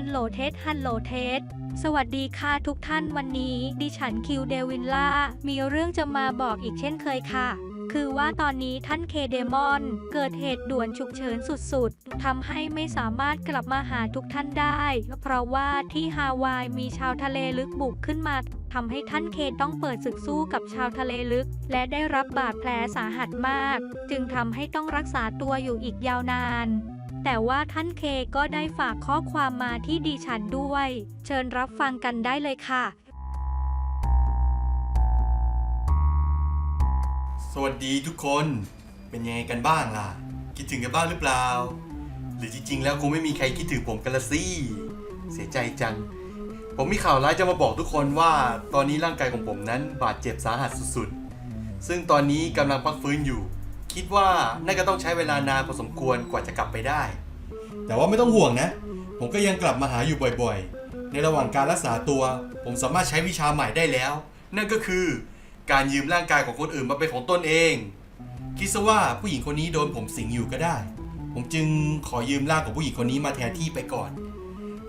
ฮัลโหลเทสฮัลโหลเทสสวัสดีค่ะทุกท่านวันนี้ ดิฉันคิวเดวินล่า มีเรื่องจะมาบอกอีกเช่นเคยค่ะคือว่าตอนนี้ท่านเคเดมอน เกิดเหตุด่วนฉุกเฉินสุดๆ ทำให้ไม่สามารถกลับมาหาทุกท่านได้ เพราะว่าที่ฮาวายมีชาวทะเลลึกบุกขึ้นมาทำให้ท่านเคต้องเปิดศึกสู้กับชาวทะเลลึก และได้รับบาดแผลสาหัสมาก จึงทำให้ต้องรักษาตัวอยู่อีกยาวนาน แต่ว่าท่านเคก็ได้ฝากข้อความมาที่ดิฉันด้วย เชิญรับฟังกันได้เลยค่ะ สวัสดีทุกคน เป็นยังไงกันบ้างล่ะ คิดถึงกันบ้างหรือเปล่า หรือจริงๆ แล้วคงไม่มีใครคิดถึงผมกันละสิ เสียใจจัง ผมมีข่าวร้ายจะมาบอกทุกคนว่า ตอนนี้ร่างกายของผมนั้นบาดเจ็บสาหัสสุดๆ ซึ่งตอนนี้กำลังพักฟื้นอยู่ คิดว่าน่าจะต้องใช้เวลานานพอสมควรกว่าจะกลับไปได้ แต่ว่าไม่ต้องห่วงนะ ผมก็ยังกลับมาหาอยู่บ่อยๆ ในระหว่างการรักษาตัว ผมสามารถใช้วิชาใหม่ได้แล้ว นั่นก็คือ การยืมร่างกายของคนอื่นมาเป็นของตนเอง คิดซะว่าผู้หญิงคนนี้โดนผมสิงอยู่ก็ได้ ผมจึงขอยืมร่างของผู้หญิงคนนี้มาแทนที่ไปก่อน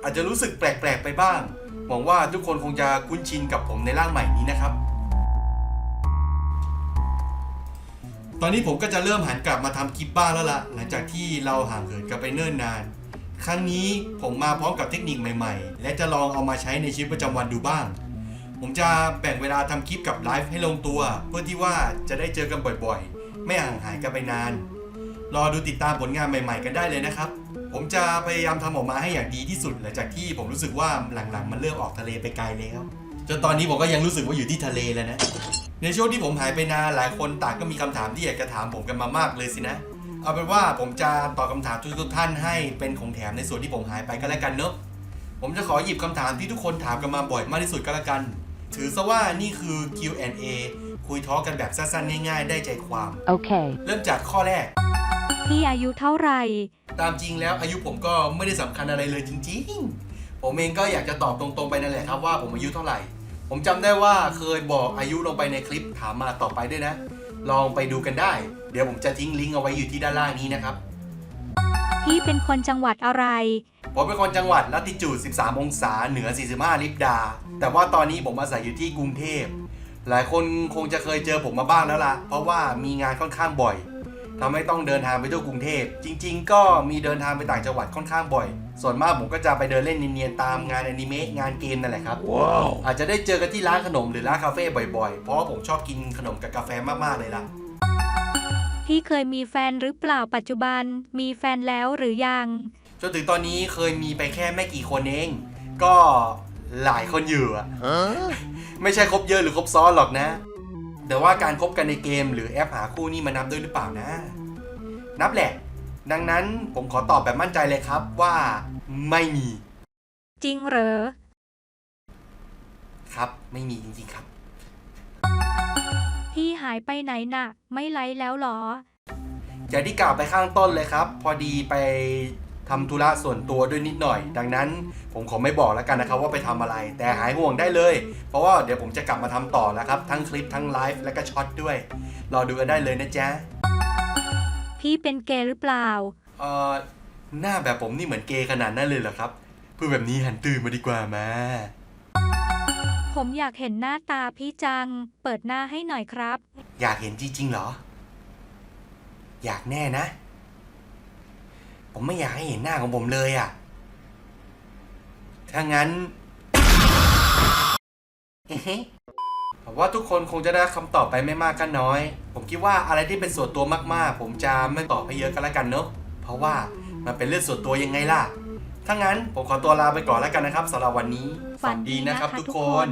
อาจจะรู้สึกแปลกๆไปบ้างหวังว่าทุกคนคงจะคุ้นชินกับผมในร่างใหม่นี้นะครับ ตอนนี้ผมก็จะเริ่มหันกลับมาทำคลิปบ้างแล้วล่ะ หลังจากที่เราห่างเหินกันไปเนิ่นนาน ครั้งนี้ผมมาพร้อมกับเทคนิคใหม่ๆ และจะลองเอามาใช้ในชีวิตประจำวันดูบ้าง ผมจะแบ่งเวลาทำคลิปกับไลฟ์ให้ลงตัว เพื่อที่ว่าจะได้เจอกันบ่อยๆ ไม่ห่างหายกันไปนาน รอดูติดตามผลงานใหม่ ๆ กันได้เลยนะครับ ผมจะพยายามทำออกมาให้อย่างดีที่สุด หลังจากที่ผมรู้สึกว่าหลังๆ มันเริ่มออกทะเลไปไกลแล้วจนตอนนี้ผมก็ยังรู้สึกว่าอยู่ที่ทะเลแล้วนะ ในช่วงที่ผมหายไปนานหลายคนต่างก็มีคำถามที่อยากจะถามผมกันมามากเลยสินะ เอาเป็นว่าผมจะตอบคำถามทุกๆท่านให้เป็นของแถมในส่วนที่ผมหายไปก็แล้วกันเนอะผมจะขอหยิบคำถามที่ทุกคนถามกันมาบ่อยมากที่สุดก็แล้วกัน ถือซะว่านี่คือ Q&A คุยท้อกันแบบสั้นๆง่ายๆ ได้ใจความ Okay. เริ่มจากข้อแรก พี่อายุเท่าไหร่ ตามจริงแล้วอายุผมก็ไม่ได้สำคัญอะไรเลยจริง ๆ ผมเองก็อยากจะตอบตรงๆไปนั่นแหละครับว่าผมอายุเท่าไหร่ ผมจำได้ว่าเคยบอกอายุลงไปในคลิปถามมาต่อไปด้วยนะ ลองไปดูกันได้ เดี๋ยวผมจะทิ้งลิงก์เอาไว้อยู่ที่ด้านล่างนี้นะครับ พี่เป็นคนจังหวัดอะไร ผมเป็นคนจังหวัดลัติจูด 13 องศาเหนือ 45 ลิบดา แต่ว่าตอนนี้ผมอาศัยอยู่ที่กรุงเทพ หลายคนคงจะเคยเจอผมมาบ้างแล้วล่ะ เพราะว่ามีงานค่อนข้างบ่อย ทำให้ต้องเดินทางไปทั่วกรุงเทพ จริง ๆ ก็มีเดินทางไปต่างจังหวัดค่อนข้างบ่อย ส่วนมากผมก็จะไปเดินเล่นเนียนๆตามงานอนิเมะงานเกมนั่นแหละครับ Wow. อาจจะได้เจอกันที่ร้านขนมหรือร้านคาเฟ่บ่อยๆ เพราะว่าผมชอบกินขนมกับกาแฟมากๆเลยล่ะ พี่เคยมีแฟนหรือเปล่าปัจจุบัน มีแฟนแล้วหรือยัง จนถึงตอนนี้เคยมีไปแค่ไม่กี่คนเอง ก็หลายคนอยู่อะ Huh? ไม่ใช่คบเยอะหรือคบซ้อนหรอกนะ แต่ว่าการคบกันในเกมหรือแอปหาคู่นี่มันนับด้วยหรือเปล่านะ นับแหละ ดังนั้นผมขอตอบแบบมั่นใจเลยครับว่าไม่มี จริงเหรอ ครับไม่มีจริงๆครับ พี่หายไปไหนน่ะ ไม่ไลฟ์แล้วเหรอ อย่างที่กล่าวไปข้างต้นเลยครับ พอดีไป ทำธุระส่วนตัวด้วยนิดหน่อย ดังนั้น ผมขอไม่บอกแล้วกันนะครับว่าไปทำอะไร แต่หายห่วงได้เลย เพราะว่าเดี๋ยวผมจะกลับมาทำต่อแล้วครับ ทั้งคลิปทั้งไลฟ์และก็ช็อตด้วย รอดูกันได้เลยนะจ๊ะ พี่เป็นเกย์หรือเปล่า เอ่อ หน้าแบบผมนี่เหมือนเกย์ขนาดนั้นเลยเหรอครับพูดแบบนี้หันตื่นมาดีกว่ามาผมอยากเห็นหน้าตาพี่จัง เปิดหน้าให้หน่อยครับ อยากเห็นจริงๆเหรอ อยากแน่นะ ผมไม่อยากให้เห็นหน้าของผมเลยอะ่ะ ถ้างั้นผมว่าทุกคนคงจะได้คำตอบไปไม่มากก็น้อย ผมคิดว่าอะไรที่เป็นส่วนตัวมากๆ ผมจะไม่ตอบให้เยอะกันแล้วกันเนอะเพราะว่ามันเป็นเรื่องส่วนตัวยังไงล่ะ ถ้างั้นผมขอตัวลาไปก่อนแล้วกันนะครับสำหรับวันนี้ ฝันดีนะครับทุกคน